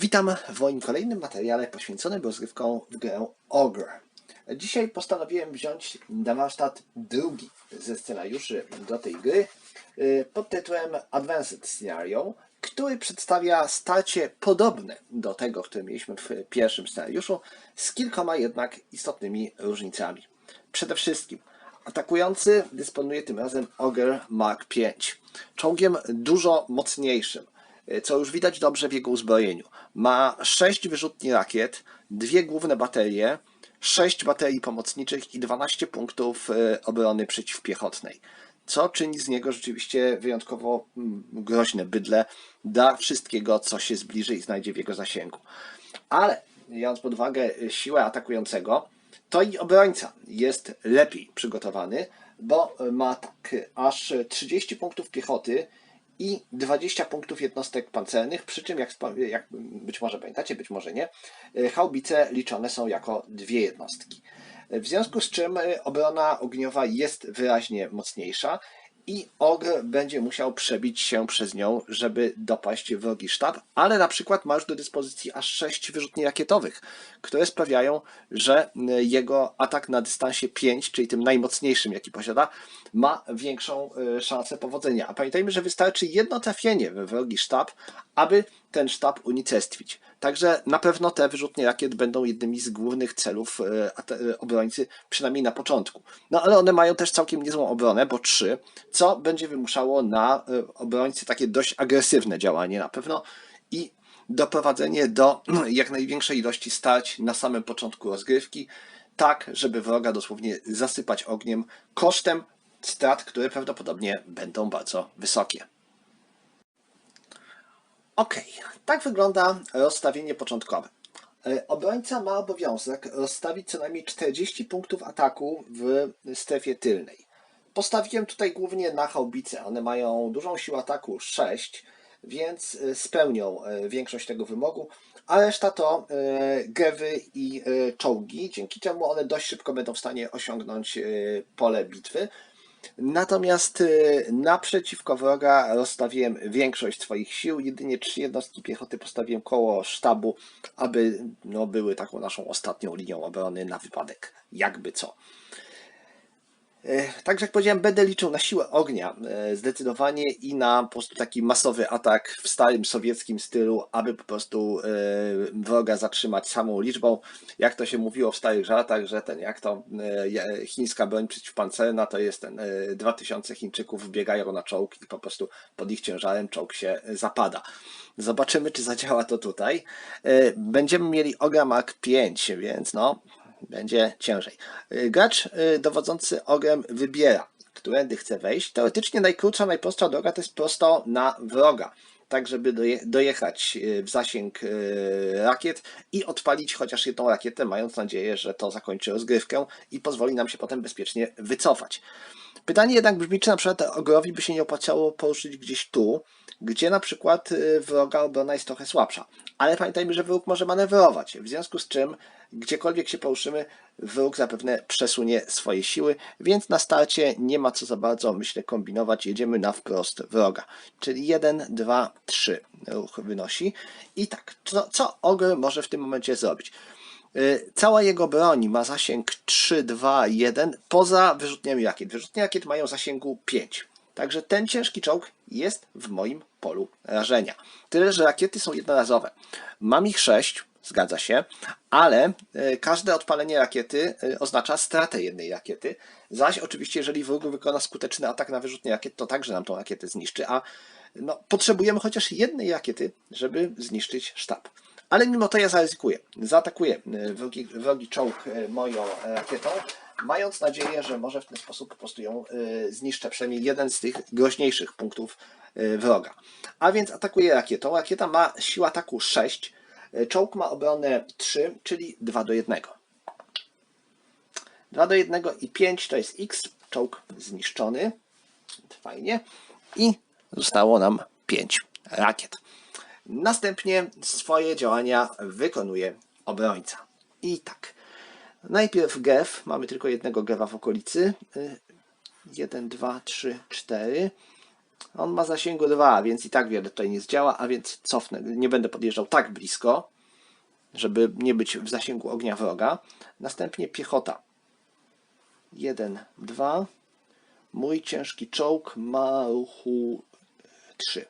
Witam w moim kolejnym materiale poświęconym rozgrywkom w grę Ogre. Dzisiaj postanowiłem wziąć na warsztat drugi ze scenariuszy do tej gry y, pod tytułem Advanced Scenario, który przedstawia starcie podobne do tego, które mieliśmy w pierwszym scenariuszu, z kilkoma jednak istotnymi różnicami. Przede wszystkim atakujący dysponuje tym razem Ogre Mark V, czołgiem dużo mocniejszym, co już widać dobrze w jego uzbrojeniu. Ma 6 wyrzutni rakiet, dwie główne baterie, 6 baterii pomocniczych i 12 punktów e, obrony przeciwpiechotnej. Co czyni z niego rzeczywiście wyjątkowo mm, groźne bydle dla wszystkiego, co się zbliży i znajdzie w jego zasięgu. Ale biorąc pod uwagę siłę atakującego, to i obrońca jest lepiej przygotowany, bo ma tak aż 30 punktów piechoty i 20 punktów jednostek pancernych, przy czym, jak, jak być może pamiętacie, być może nie, e, haubice liczone są jako dwie jednostki. W związku z czym e, obrona ogniowa jest wyraźnie mocniejsza i ogr będzie musiał przebić się przez nią, żeby dopaść wrogi sztab, ale na przykład ma już do dyspozycji aż 6 wyrzutni rakietowych, które sprawiają, że jego atak na dystansie 5, czyli tym najmocniejszym, jaki posiada, ma większą e, szansę powodzenia. A pamiętajmy, że wystarczy jedno trafienie we wrogi sztab, aby ten sztab unicestwić. Także na pewno te wyrzutnie rakiet będą jednymi z głównych celów e, e, obrońcy, przynajmniej na początku. No ale one mają też całkiem niezłą obronę, bo trzy, co będzie wymuszało na e, obrońcy takie dość agresywne działanie na pewno i doprowadzenie do jak największej ilości starć na samym początku rozgrywki, tak żeby wroga dosłownie zasypać ogniem kosztem strat, które prawdopodobnie będą bardzo wysokie. Ok, tak wygląda rozstawienie początkowe. E, Obrońca ma obowiązek rozstawić co najmniej 40 punktów ataku w strefie tylnej. Postawiłem tutaj głównie na haubice. One mają dużą siłę ataku 6, więc e, spełnią e, większość tego wymogu, a reszta to gewy i czołgi, dzięki czemu one dość szybko będą w stanie osiągnąć pole bitwy. Natomiast y, naprzeciwko wroga rozstawiłem większość swoich sił, jedynie trzy jednostki piechoty postawiłem koło sztabu, aby no, były taką naszą ostatnią linią obrony na wypadek jakby co. E, Także jak powiedziałem, będę liczył na siłę ognia e, zdecydowanie i na po prostu taki masowy atak w starym sowieckim stylu, aby po prostu e, wroga zatrzymać samą liczbą. Jak to się mówiło w starych żartach, że ten, jak to chińska broń przeciwpancerna, to jest ten e, 2000 Chińczyków wbiegają na czołg i po prostu pod ich ciężarem czołg się zapada. Zobaczymy, czy zadziała to tutaj. Będziemy mieli Ogra Mark 5, więc no, będzie ciężej. Y, Gracz y, dowodzący ogrem wybiera, którędy chce wejść. Teoretycznie najkrótsza, najprostsza droga to jest prosto na wroga. Tak, żeby doje- dojechać y, w zasięg rakiet i odpalić chociaż jedną rakietę, mając nadzieję, że to zakończy rozgrywkę i pozwoli nam się potem bezpiecznie wycofać. Pytanie jednak brzmi, czy na przykład ogrowi by się nie opłacało poruszyć gdzieś tu, gdzie na przykład wroga obrona jest trochę słabsza. Ale pamiętajmy, że wróg może manewrować, w związku z czym gdziekolwiek się poruszymy, wróg zapewne przesunie swoje siły, więc na starcie nie ma co za bardzo, myślę, kombinować. Jedziemy na wprost wroga. Czyli 1, 2, 3 ruch wynosi. I tak, co, co ogr może w tym momencie zrobić? Y, Cała jego broń ma zasięg 3, 2, 1 poza wyrzutniami rakiet. Wyrzutnie rakiet mają zasięgu 5. Także ten ciężki czołg jest w moim polu rażenia. Tyle, że rakiety są jednorazowe. Mam ich 6, zgadza się, ale y, każde odpalenie rakiety y, oznacza stratę jednej rakiety. Zaś oczywiście, jeżeli wróg wykona skuteczny atak na wyrzutnie rakiet, to także nam tą rakietę zniszczy, a no, potrzebujemy chociaż jednej rakiety, żeby zniszczyć sztab. Ale mimo to ja zaryzykuję. Zaatakuję y, wrogi, wrogi czołg moją e, rakietą, mając nadzieję, że może w ten sposób po prostu ją zniszczę, przynajmniej jeden z tych groźniejszych punktów wroga. A więc atakuję rakietą. Rakieta ma siłę ataku 6, y, czołg ma obronę 3, czyli 2 do 1. 2 do 1 i 5 to jest X, czołg zniszczony. Fajnie. I zostało nam 5 rakiet. Następnie swoje działania wykonuje obrońca. I tak. Najpierw gef. Mamy tylko jednego gewa w okolicy. 1, 2, 3, 4. On ma zasięgu 2, więc i tak wiele tutaj nie zdziała, a więc cofnę. Nie będę podjeżdżał tak blisko, żeby nie być w zasięgu ognia wroga. Następnie piechota. 1, 2. Mój ciężki czołg ma ruchu 3.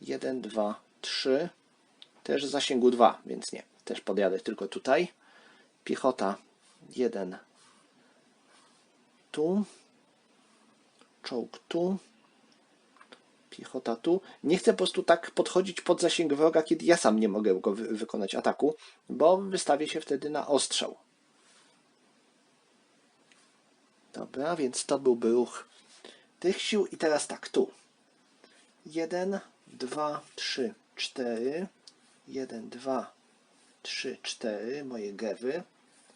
1, 2, 3. Też zasięgu 2, więc nie. Też podjadę tylko tutaj. Piechota 1 tu. Czołg tu. Piechota tu. Nie chcę po prostu tak podchodzić pod zasięg wroga, kiedy ja sam nie mogę go wy wykonać ataku, bo wystawię się wtedy na ostrzał. Dobra, więc to byłby ruch tych sił. I teraz tak, tu. 1, 2, 3, 4. 1, 2, 3, 4. Moje gewy.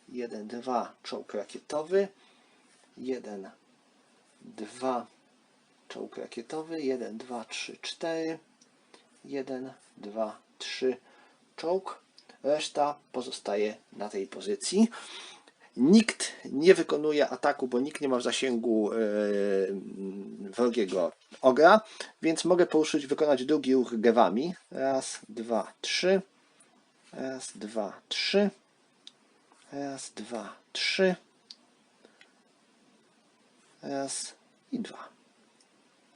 1, 2, czołg rakietowy. 1, 2, czołg rakietowy. 1, 2, 3, 4. 1, 2, 3, czołg. Reszta pozostaje na tej pozycji. Nikt nie wykonuje ataku, bo nikt nie ma w zasięgu e, wrogiego ogra, więc mogę poruszyć, wykonać drugi ruch gewami. Raz, dwa, trzy. Raz, dwa, trzy. Raz, dwa, trzy. Raz i dwa.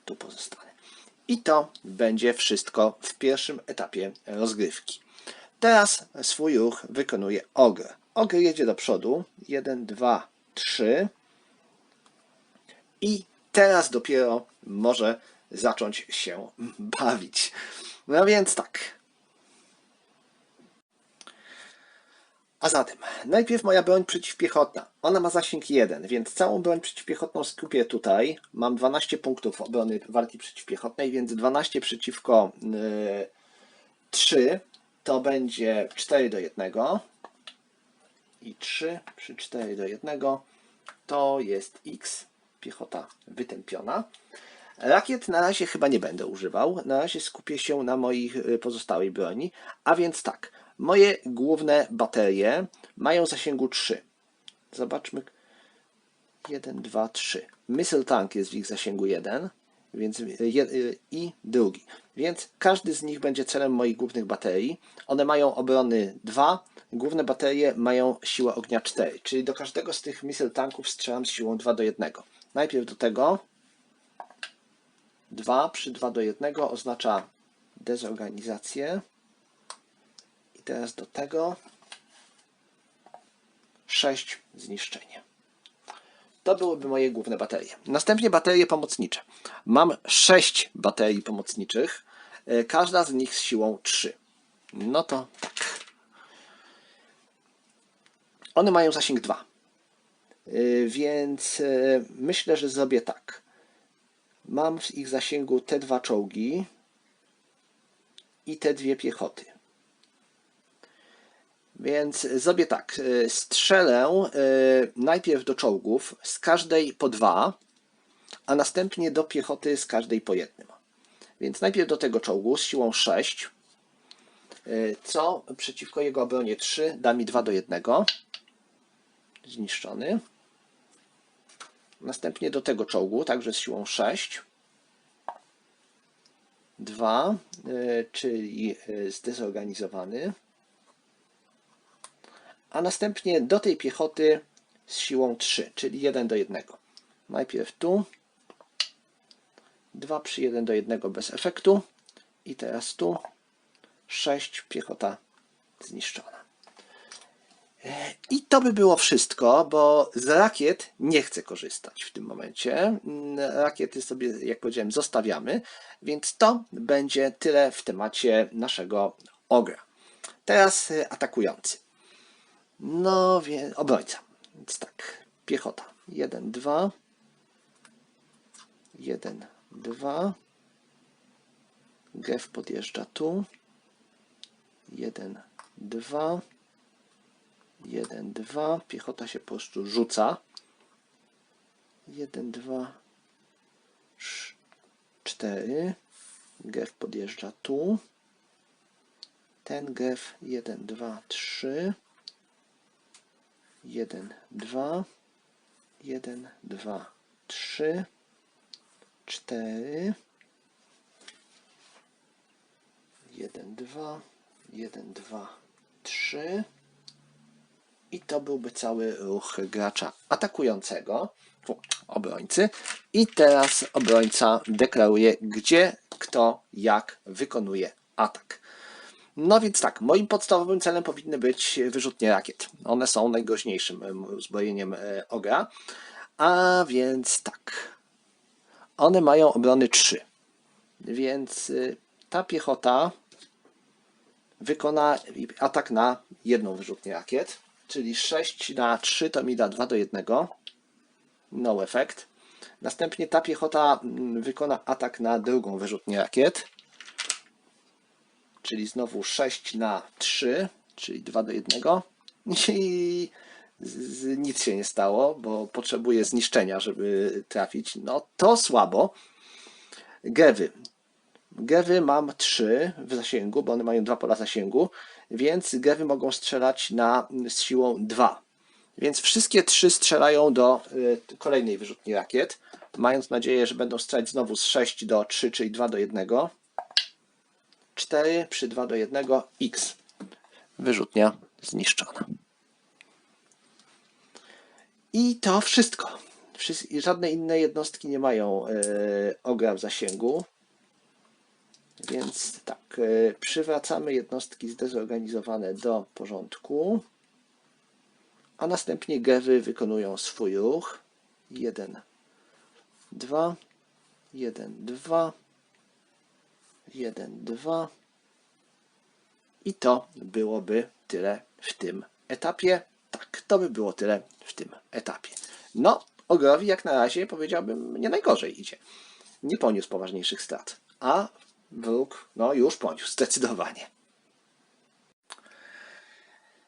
Tu pozostanę. I to będzie wszystko w pierwszym etapie rozgrywki. Teraz swój ruch wykonuje ogr. Ogr jedzie do przodu. 1, 2, 3. I teraz dopiero może zacząć się bawić. No więc tak. A zatem, najpierw moja broń przeciwpiechotna. Ona ma zasięg 1, więc całą broń przeciwpiechotną skupię tutaj. Mam 12 punktów obrony walki przeciwpiechotnej, więc 12 przeciwko yy, 3 to będzie 4 do 1 i 3 przy 4 do 1 to jest X, piechota wytępiona. Rakiet na razie chyba nie będę używał. Na razie skupię się na moich y, pozostałej broni. A więc tak, moje główne baterie mają zasięgu 3. Zobaczmy. 1, 2, 3. Missile Tank jest w ich zasięgu 1 więc, je, y, i drugi. Więc każdy z nich będzie celem moich głównych baterii. One mają obrony 2, główne baterie mają siłę ognia 4, czyli do każdego z tych missile tanków strzelam z siłą 2 do 1. Najpierw do tego 2 przy 2 do 1 oznacza dezorganizację. Teraz do tego 6 zniszczenie. To byłyby moje główne baterie. Następnie baterie pomocnicze. Mam 6 baterii pomocniczych, e, każda z nich z siłą 3. No to tak. One mają zasięg 2. E, Więc e, myślę, że zrobię tak. Mam w ich zasięgu te dwa czołgi i te dwie piechoty. Więc zrobię tak. y, Strzelę y, najpierw do czołgów z każdej po dwa, a następnie do piechoty z każdej po jednym. Więc najpierw do tego czołgu z siłą 6, y, co przeciwko jego obronie 3 da mi 2 do 1. Zniszczony. Następnie do tego czołgu, także z siłą 6. 2, czyli zdezorganizowany a następnie do tej piechoty z siłą 3, czyli 1 do 1. Najpierw tu, 2 przy 1 do 1 bez efektu i teraz tu 6 piechota zniszczona. I to by było wszystko, bo z rakiet nie chcę korzystać w tym momencie. Rakiety sobie, jak powiedziałem, zostawiamy, więc to będzie tyle w temacie naszego ogra. Teraz e, atakujący. No, wie, obrońca. Więc tak, piechota. 1, 2. 1, 2. Gef podjeżdża tu. 1, 2. 1, 2. Piechota się po prostu rzuca. 1, 2, 4. Gef podjeżdża tu. Ten gef 1, 2, 3. 1, 2, 1, 2, 3, 4, 1, 2, 1, 2, 3. I to byłby cały ruch gracza atakującego, obrońcy. I teraz obrońca deklaruje, gdzie, kto, jak wykonuje atak. No więc tak, moim podstawowym celem powinny być wyrzutnie rakiet. One są najgroźniejszym em, uzbrojeniem e, ogra. A więc tak. One mają obrony 3. Więc y, ta piechota wykona atak na jedną wyrzutnię rakiet, czyli 6 na 3 to mi da 2 do 1. No efekt. Następnie ta piechota mm, wykona atak na drugą wyrzutnię rakiet, czyli znowu 6 na 3, czyli 2 do 1. I nic się nie stało, bo potrzebuje zniszczenia, żeby trafić. No to słabo. Gewy. Gewy mam 3 w zasięgu, bo one mają dwa pola zasięgu, więc gewy mogą strzelać na, z siłą 2. Więc wszystkie trzy strzelają do y, kolejnej wyrzutni rakiet, mając nadzieję, że będą strzelać znowu z 6 do 3, czyli 2 do 1. 4 przy 2 do 1 x. Wyrzutnia zniszczona. I to wszystko. Żadne inne jednostki nie mają e, ogra w zasięgu. Więc tak, e, przywracamy jednostki zdezorganizowane do porządku. A następnie gewy wykonują swój ruch. 1, 2, 1, 2, 1, 2. I to byłoby tyle w tym etapie. Tak, to by było tyle w tym etapie. No, Ogrowi jak na razie powiedziałbym nie najgorzej idzie. Nie poniósł poważniejszych strat. A wróg, no już poniósł, zdecydowanie.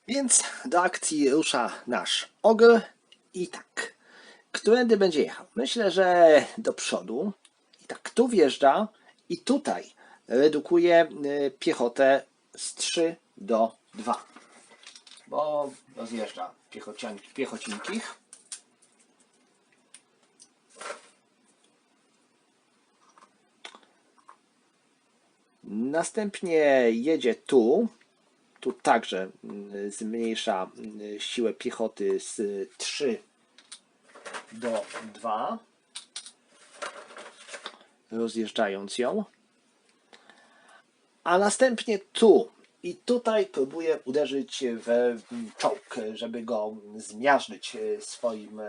Więc do akcji rusza nasz ogr i tak. Którędy będzie jechał? Myślę, że do przodu. I tak tu wjeżdża i tutaj redukuje y, piechotę z 3 do 2. Bo rozjeżdża piechocinkich. Następnie jedzie tu. Tu także mm, zmniejsza mm, siłę piechoty z 3 do 2, rozjeżdżając ją. A następnie tu i tutaj próbuje uderzyć w czołg, żeby go zmiażdżyć swoim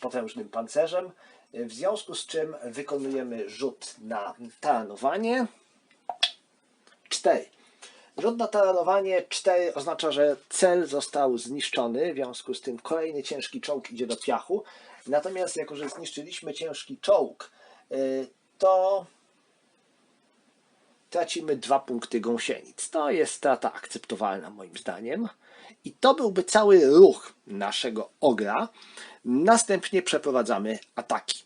potężnym pancerzem. W związku z czym wykonujemy rzut na taranowanie. 4. Rzut na taranowanie 4 oznacza, że cel został zniszczony, w związku z tym kolejny ciężki czołg idzie do piachu. Natomiast jako, że zniszczyliśmy ciężki czołg, to tracimy dwa punkty gąsienic. To jest strata akceptowalna moim zdaniem. I to byłby cały ruch naszego ogra. Następnie przeprowadzamy ataki.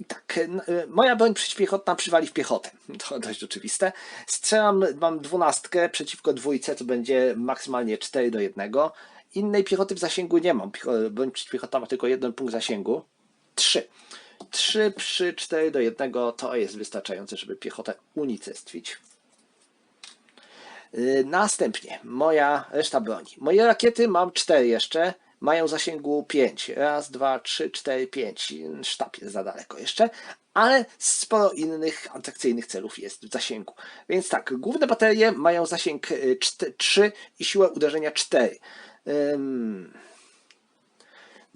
I tak, y, moja broń przeciwpiechotna przywali w piechotę. To dość oczywiste. Strzelam, mam dwunastkę przeciwko dwójce, to będzie maksymalnie 4 do 1. Innej piechoty w zasięgu nie mam. Broń przeciwpiechotna ma tylko jeden punkt zasięgu. 3. 3 przy 4 do 1 to jest wystarczające, żeby piechotę unicestwić. Yy, Następnie moja reszta broni. Moje rakiety mam 4 jeszcze, mają zasięgu 5. Raz, dwa, trzy, cztery, pięć. Sztab jest za daleko jeszcze, ale sporo innych atrakcyjnych celów jest w zasięgu. Więc tak, główne baterie mają zasięg 3 i siłę uderzenia 4. Ym,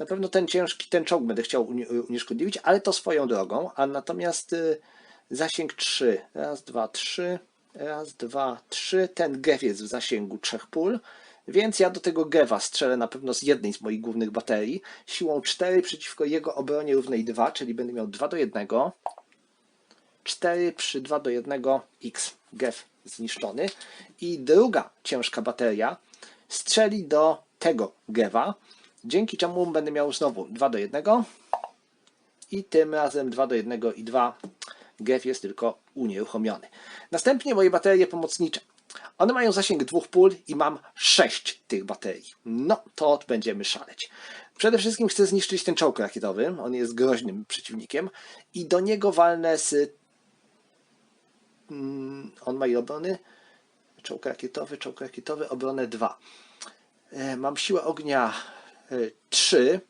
na pewno ten ciężki, ten czołg będę chciał uni- unieszkodliwić, ale to swoją drogą. A natomiast y, zasięg 3. Raz, dwa, trzy. Raz, dwa, trzy. Ten gew jest w zasięgu trzech pól. Więc ja do tego gewa strzelę na pewno z jednej z moich głównych baterii. Siłą 4 przeciwko jego obronie równej 2, czyli będę miał 2 do 1. 4 przy 2 do 1 x. Gew zniszczony. I druga ciężka bateria strzeli do tego gewa, dzięki czemu będę miał znowu 2 do 1 i tym razem 2 do 1 i 2 gew jest tylko unieruchomiony. Następnie moje baterie pomocnicze. One mają zasięg dwóch pól i mam 6 tych baterii. No, to będziemy szaleć. Przede wszystkim chcę zniszczyć ten czołg rakietowy. On jest groźnym przeciwnikiem i do niego walnę z... Mm, On ma ile obrony? Czołg rakietowy, czołg rakietowy, obronę 2. E, Mam siłę ognia 3,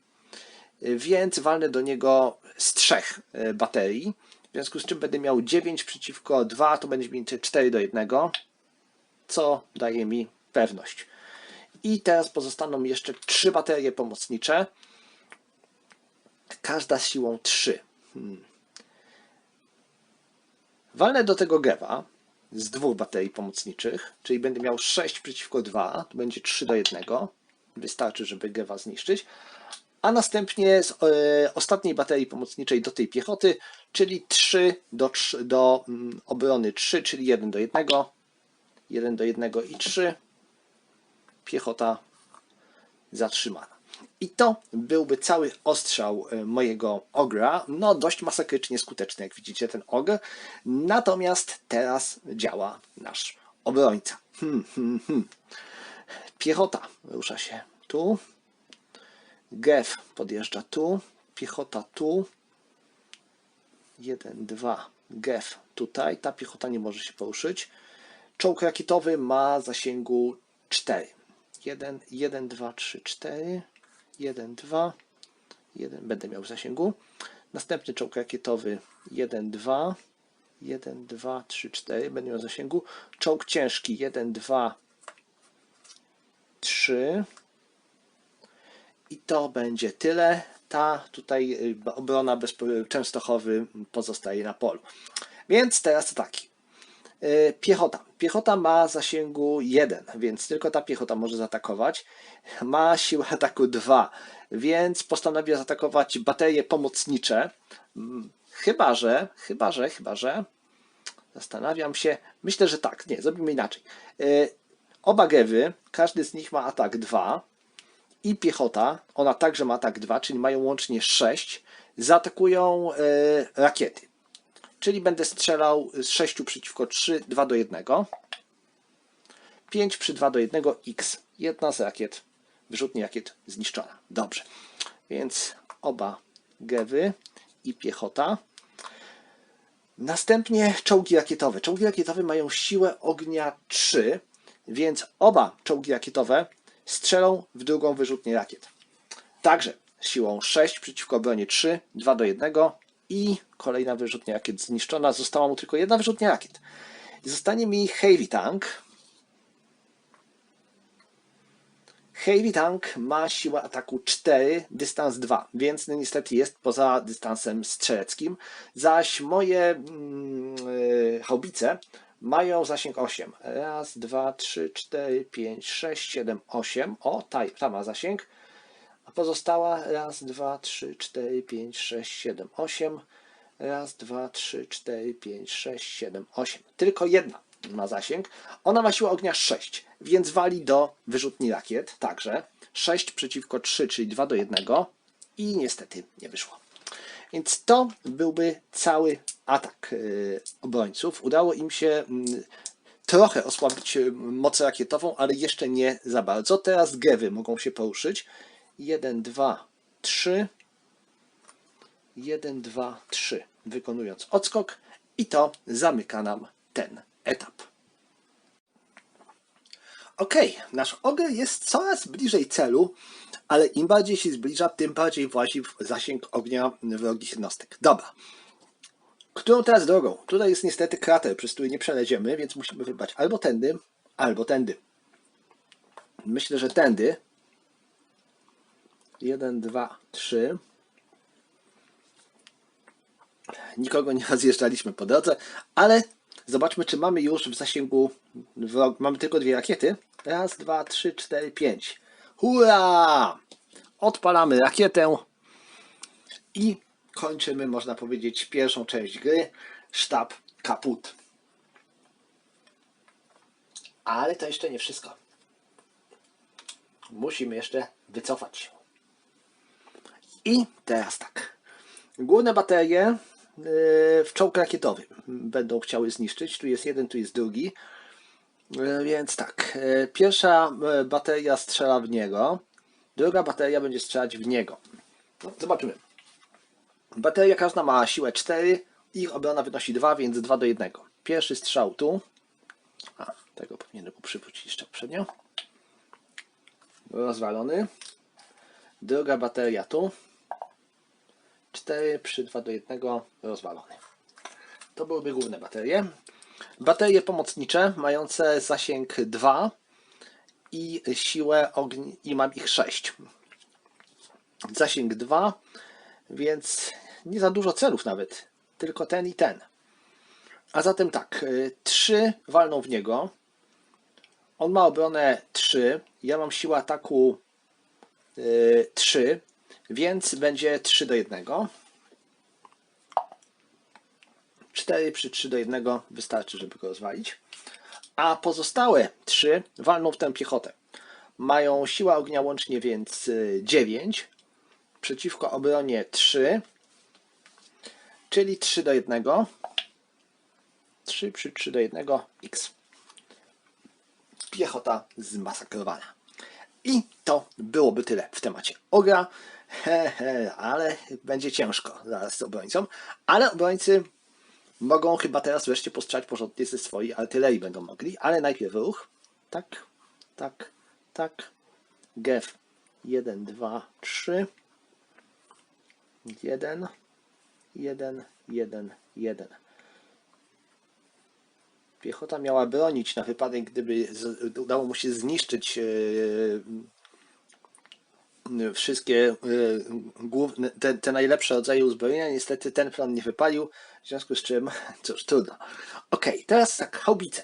e, więc walnę do niego z trzech e, baterii. W związku z czym będę miał 9 przeciwko 2, to będzie mi 4 do 1, co daje mi pewność. I teraz pozostaną jeszcze trzy baterie pomocnicze. Każda z siłą 3. Hmm. Walnę do tego gewa z dwóch baterii pomocniczych, czyli będę miał 6 przeciwko 2, to będzie 3 do 1. Wystarczy, żeby gewa zniszczyć. A następnie z e, ostatniej baterii pomocniczej do tej piechoty, czyli 3 do, 3, do mm, obrony 3, czyli 1 do 1. 1 do 1 i 3. Piechota zatrzymana. I to byłby cały ostrzał e, mojego ogra. No, dość masakrycznie skuteczny, jak widzicie, ten ogr. Natomiast teraz działa nasz obrońca. Hmm, hmm, hmm. Piechota rusza się tu. Gew podjeżdża tu. Piechota tu. Jeden, dwa. Gew tutaj. Ta piechota nie może się poruszyć. Czołg rakietowy ma zasięgu 4. 1, 1, 2, 3, 4. 1, 2, 1 będę miał w zasięgu. Następny czołg rakietowy 1, 2, 1, 2, 3, 4 będę miał w zasięgu. Czołg ciężki 1, 2, 3 i to będzie tyle. Ta tutaj y, obrona bez Częstochowy pozostaje na polu. Więc teraz taki. Y, Piechota. Piechota ma zasięgu 1, więc tylko ta piechota może zaatakować. Ma siłę ataku 2, więc postanawia zaatakować baterie pomocnicze. Mm, Chyba, że, chyba, że, chyba, że. Zastanawiam się. Myślę, że tak. Nie, zrobimy inaczej. Oba gewy, każdy z nich ma atak 2 i piechota, ona także ma atak 2, czyli mają łącznie 6, zaatakują y, rakiety czyli będę strzelał z 6 przeciwko 3, 2 do 1. 5 przy 2 do 1, x. Jedna z rakiet, wyrzutni rakiet zniszczona. Dobrze, więc oba gewy i piechota. Następnie czołgi rakietowe. Czołgi rakietowe mają siłę ognia 3, więc oba czołgi rakietowe strzelą w drugą wyrzutnię rakiet. Także siłą 6 przeciwko obronie 3, 2 do 1, i kolejna wyrzutnia rakiet zniszczona. Została mu tylko jedna wyrzutnia rakiet. Zostanie mi Heavy Tank. Heavy Tank ma siłę ataku 4, dystans 2, więc no niestety jest poza dystansem strzeleckim. Zaś moje yy, haubice mają zasięg 8. Raz, dwa, trzy, cztery, pięć, sześć, siedem, osiem. O, ta, ta ma zasięg a pozostała raz, dwa, trzy, cztery, pięć, sześć, siedem, osiem. Raz, dwa, trzy, cztery, pięć, sześć, siedem, osiem. Tylko jedna ma zasięg. Ona ma siłę ognia 6, więc wali do wyrzutni rakiet także. 6 przeciwko 3, czyli 2 do 1 i niestety nie wyszło. Więc to byłby cały atak yy, obrońców. Udało im się yy, trochę osłabić yy, moc rakietową, ale jeszcze nie za bardzo. Teraz gewy mogą się poruszyć. 1, 2, 3. 1, 2, 3. Wykonując odskok i to zamyka nam ten etap. Ok, nasz ogier jest coraz bliżej celu, ale im bardziej się zbliża, tym bardziej włazi w zasięg ognia wrogich jednostek. Dobra. Którą teraz drogą? Tutaj jest niestety krater, przez który nie przeleziemy, więc musimy wybrać albo tędy, albo tędy. Myślę, że tędy, 1, 2, 3. Nikogo nie rozjeżdżaliśmy po drodze, ale zobaczmy, czy mamy już w zasięgu. Mamy tylko dwie rakiety. Raz, dwa, trzy, cztery, pięć. Hurra! Odpalamy rakietę i kończymy, można powiedzieć, pierwszą część gry. Sztab kaput. Ale to jeszcze nie wszystko. Musimy jeszcze wycofać się. I teraz tak. Główne baterie w czołg rakietowy będą chciały zniszczyć. Tu jest jeden, tu jest drugi. Yy, więc tak. Yy, pierwsza bateria strzela w niego. Druga bateria będzie strzelać w niego. No, zobaczymy. Bateria każda ma siłę 4. Ich obrona wynosi 2, więc 2 do 1. Pierwszy strzał tu. A, Tego powinienem przywrócić jeszcze poprzednio. Rozwalony. Druga bateria tu. 4 przy 2 do 1 rozwalony. To byłyby główne baterie. Baterie pomocnicze mające zasięg 2 i siłę ognia i mam ich 6. Zasięg 2, więc nie za dużo celów nawet, tylko ten i ten. A zatem tak, 3 walną w niego. On ma obronę 3, ja mam siłę ataku 3, więc będzie 3 do 1. 4 przy 3 do 1 wystarczy, żeby go rozwalić. A pozostałe 3 walną w tę piechotę. Mają siła ognia łącznie więc y, 9 przeciwko obronie 3, czyli 3 do 1. 3 przy 3 do 1 x. Piechota zmasakrowana. I to byłoby tyle w temacie ogra. He, ale będzie ciężko zaraz z obrońcą. Ale obrońcy mogą chyba teraz wreszcie postrzelać porządnie ze swojej artylerii będą mogli, ale najpierw ruch. Tak, tak, tak. Gef 1, 2, 3. 1, 1, 1, 1. Piechota miała bronić na wypadek, gdyby udało mu się zniszczyć yy, wszystkie yy, główne, te, te najlepsze rodzaje uzbrojenia. Niestety ten plan nie wypalił, w związku z czym, cóż, trudno. Ok, teraz tak, haubice.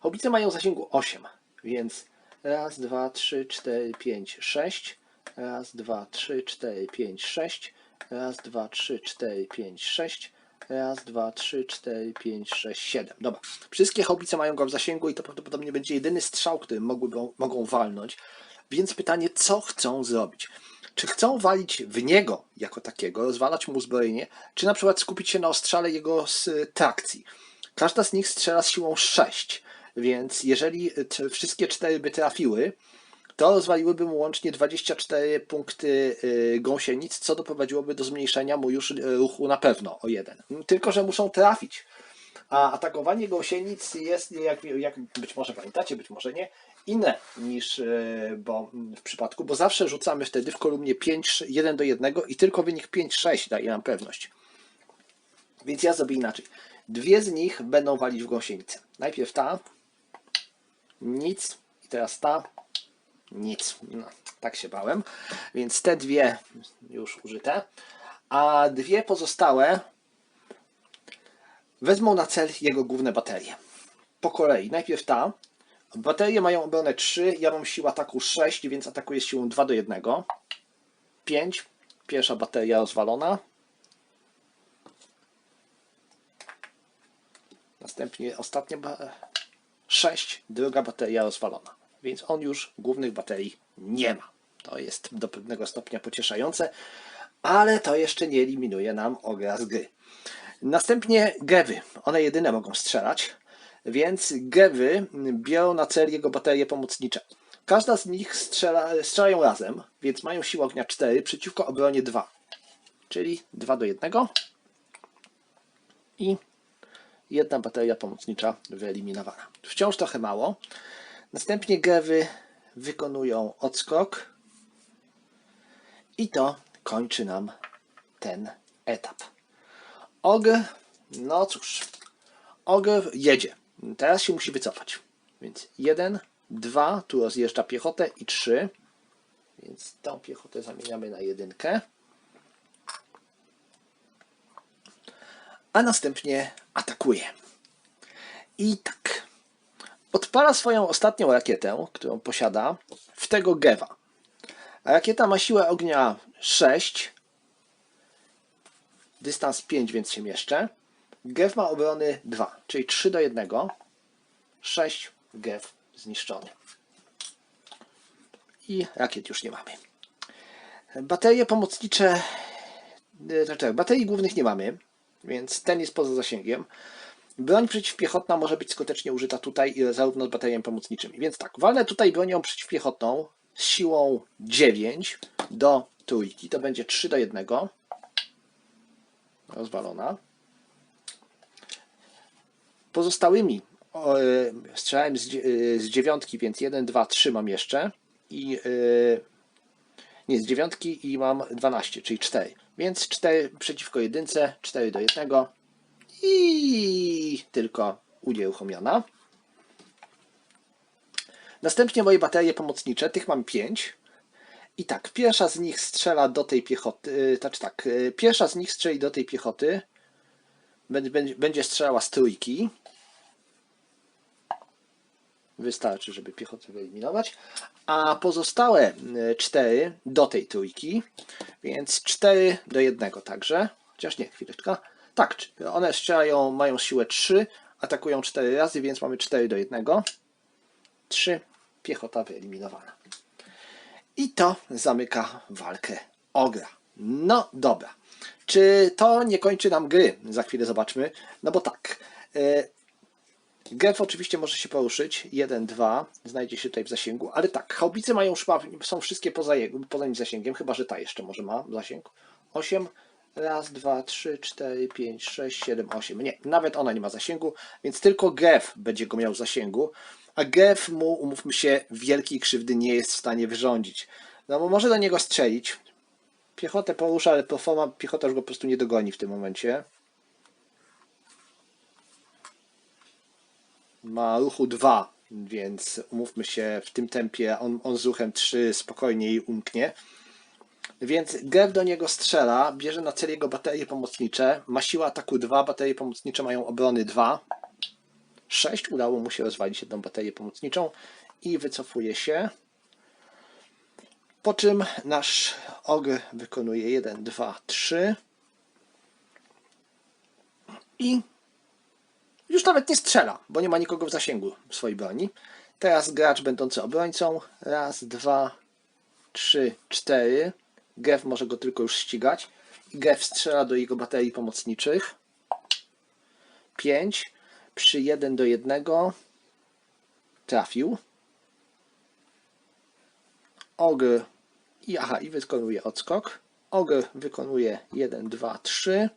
Haubice mają zasięgu 8, więc raz, dwa, trzy, cztery, pięć, sześć. Raz, dwa, trzy, cztery, pięć, sześć. Raz, dwa, trzy, cztery, pięć, sześć. Raz, dwa, trzy, cztery, pięć, sześć, siedem. Dobra. Wszystkie haubice mają go w zasięgu i to prawdopodobnie będzie jedyny strzał, który mogłyby, mogą walnąć. Więc pytanie, co chcą zrobić? Czy chcą walić w niego jako takiego, rozwalać mu uzbrojenie, czy na przykład skupić się na ostrzale jego z trakcji? Każda z nich strzela z siłą 6, więc jeżeli wszystkie cztery by trafiły, to rozwaliłyby mu łącznie 24 punkty y, gąsienic, co doprowadziłoby do zmniejszenia mu już y, ruchu na pewno o jeden. Tylko, że muszą trafić. A atakowanie gąsienic jest, jak, jak być może pamiętacie, być może nie, inne niż y, bo, w przypadku, bo zawsze rzucamy wtedy w kolumnie 5, 1 do 1 i tylko wynik 5-6 daje nam pewność. Więc ja zrobię inaczej. Dwie z nich będą walić w gąsienicę. Najpierw ta, nic, i teraz ta, nic. No, tak się bałem. Więc te dwie już użyte. A dwie pozostałe wezmą na cel jego główne baterie. Po kolei. Najpierw ta. Baterie mają obronę 3, ja mam siłę ataku 6, więc atakuję siłą 2 do 1. 5. Pierwsza bateria rozwalona. Następnie ostatnia 6, druga bateria rozwalona. Więc on już głównych baterii nie ma. To jest do pewnego stopnia pocieszające, ale to jeszcze nie eliminuje nam ogra z gry. Następnie gewy. One jedyne mogą strzelać, więc gewy biorą na cel jego baterie pomocnicze. Każda z nich strzela, strzelają razem, więc mają siłę ognia 4 przeciwko obronie 2. Czyli 2 do 1. I jedna bateria pomocnicza wyeliminowana. Wciąż trochę mało. Następnie gewy wykonują odskok i to kończy nam ten etap. Ogr, no cóż, ogr jedzie. Teraz się musi wycofać. Więc jeden, dwa, tu rozjeżdża piechotę i trzy. Więc tą piechotę zamieniamy na jedynkę. A następnie atakuje. I tak. Odpala swoją ostatnią rakietę, którą posiada, w tego gewa. Rakieta ma siłę ognia 6, dystans 5, więc się mieszczę. Gew ma obrony 2, czyli 3 do 1. 6 gew zniszczony. I rakiet już nie mamy. Baterie pomocnicze, znaczy baterii głównych nie mamy, więc ten jest poza zasięgiem. Broń przeciwpiechotna może być skutecznie użyta tutaj zarówno z bateriami pomocniczymi. Więc tak, walnę tutaj bronią przeciwpiechotną z siłą 9 do trójki. To będzie 3 do 1. Rozwalona. Pozostałymi e, strzelałem e, z dziewiątki, więc 1, 2, 3 mam jeszcze. I e, nie, z dziewiątki i mam 12, czyli 4. Więc 4 przeciwko jedynce, 4 do 1 i tylko unieruchomiona. Następnie moje baterie pomocnicze, tych mam 5. I tak, pierwsza z nich strzela do tej piechoty, znaczy tak, pierwsza z nich strzeli do tej piechoty, będzie, strzelała z trójki. Wystarczy, żeby piechotę wyeliminować. A pozostałe y, cztery do tej trójki, więc 4 do 1 także. Chociaż nie, chwileczkę. Tak, one strzelają, mają siłę 3, atakują 4 razy, więc mamy 4 do 1. 3, piechota wyeliminowana. I to zamyka walkę ogra. No dobra. Czy to nie kończy nam gry? Za chwilę zobaczmy. No bo tak. e, Gef oczywiście może się poruszyć. 1, 2. Znajdzie się tutaj w zasięgu. Ale tak, haubice mają szpa, są wszystkie poza, jego, poza nim zasięgiem, chyba że ta jeszcze może ma zasięg. 8. Raz, dwa, trzy, cztery, pięć, sześć, siedem, osiem. Nie, nawet ona nie ma zasięgu, więc tylko Gef będzie go miał zasięgu. A Gef mu, umówmy się, wielkiej krzywdy nie jest w stanie wyrządzić. No bo może do niego strzelić. Piechotę porusza, ale performa piechota już go po prostu nie dogoni w tym momencie. Ma ruchu 2, więc umówmy się, w tym tempie on, on z ruchem 3 spokojniej umknie. Więc Gef do niego strzela, bierze na cel jego baterie pomocnicze, ma siłę ataku 2, baterie pomocnicze mają obrony 2. 6 udało mu się rozwalić jedną baterię pomocniczą i wycofuje się. Po czym nasz ogr wykonuje 1, 2, 3 i już nawet nie strzela, bo nie ma nikogo w zasięgu swojej broni. Teraz gracz będący obrońcą. Raz, dwa, trzy, cztery. Gef może go tylko już ścigać. I Gef strzela do jego baterii pomocniczych. 5. Przy 1 do 1 trafił. Ogr i aha, i wykonuje odskok. Ogr wykonuje 1, 2, 3.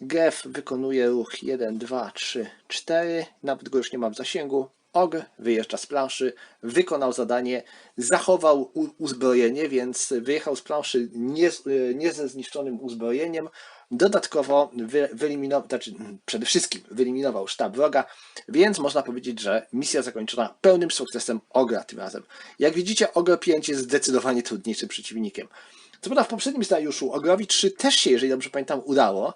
Gef wykonuje ruch 1, 2, 3, 4. Nawet go już nie mam w zasięgu. Og wyjeżdża z planszy, wykonał zadanie, zachował uzbrojenie, więc wyjechał z planszy nie, z- nie ze zniszczonym uzbrojeniem. Dodatkowo wy, wyeliminował, znaczy przede wszystkim wyeliminował sztab wroga, więc można powiedzieć, że misja zakończona pełnym sukcesem Ogra tym razem. Jak widzicie, Ogr 5 jest zdecydowanie trudniejszym przeciwnikiem. Co prawda w poprzednim scenariuszu Ogrowi 3 też się, jeżeli dobrze pamiętam, udało,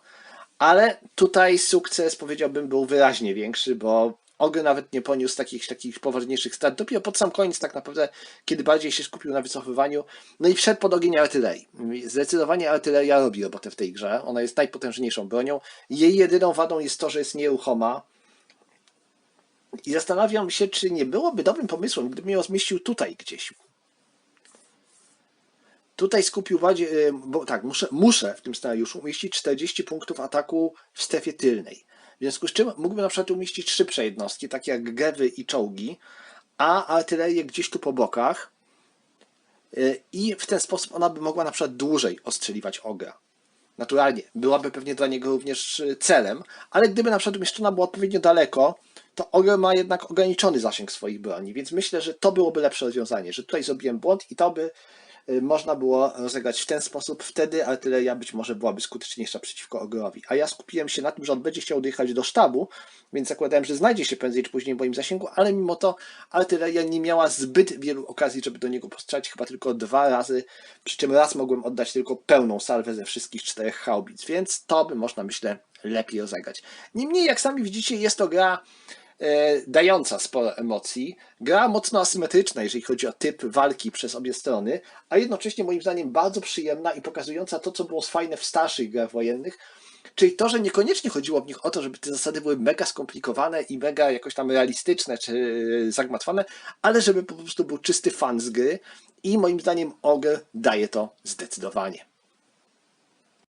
ale tutaj sukces powiedziałbym był wyraźnie większy, bo Ogry nawet nie poniósł takich, takich poważniejszych strat. Dopiero pod sam koniec tak naprawdę, kiedy bardziej się skupił na wycofywaniu, no i wszedł pod ogień artylerii. Zdecydowanie artyleria robi robotę w tej grze. Ona jest najpotężniejszą bronią. Jej jedyną wadą jest to, że jest nieruchoma. I zastanawiam się, czy nie byłoby dobrym pomysłem, gdybym ją zmieścił tutaj gdzieś. Tutaj skupił bardziej, y, bo tak, muszę, muszę w tym scenariuszu umieścić 40 punktów ataku w strefie tylnej. W związku z czym mógłbym na przykład umieścić szybsze jednostki, takie jak gewy i czołgi, a artylerię gdzieś tu po bokach y, i w ten sposób ona by mogła na przykład dłużej ostrzeliwać ogra. Naturalnie, byłaby pewnie dla niego również y, celem, ale gdyby na przykład umieszczona była odpowiednio daleko, to ogr ma jednak ograniczony zasięg swoich broni, więc myślę, że to byłoby lepsze rozwiązanie, że tutaj zrobiłem błąd i to by można było rozegrać w ten sposób, wtedy artyleria być może byłaby skuteczniejsza przeciwko ogrowi. A ja skupiłem się na tym, że on będzie chciał dojechać do sztabu, więc zakładałem, że znajdzie się prędzej czy później w moim zasięgu, ale mimo to artyleria nie miała zbyt wielu okazji, żeby do niego postrzelać, chyba tylko dwa razy, przy czym raz mogłem oddać tylko pełną salwę ze wszystkich czterech haubic, więc to by można, myślę, lepiej rozegrać. Niemniej, jak sami widzicie, jest to gra dająca sporo emocji. Gra mocno asymetryczna, jeżeli chodzi o typ walki przez obie strony, a jednocześnie moim zdaniem bardzo przyjemna i pokazująca to, co było fajne w starszych grach wojennych, czyli to, że niekoniecznie chodziło w nich o to, żeby te zasady były mega skomplikowane i mega jakoś tam realistyczne czy zagmatwane, ale żeby po prostu był czysty fan z gry i moim zdaniem Ogre daje to zdecydowanie.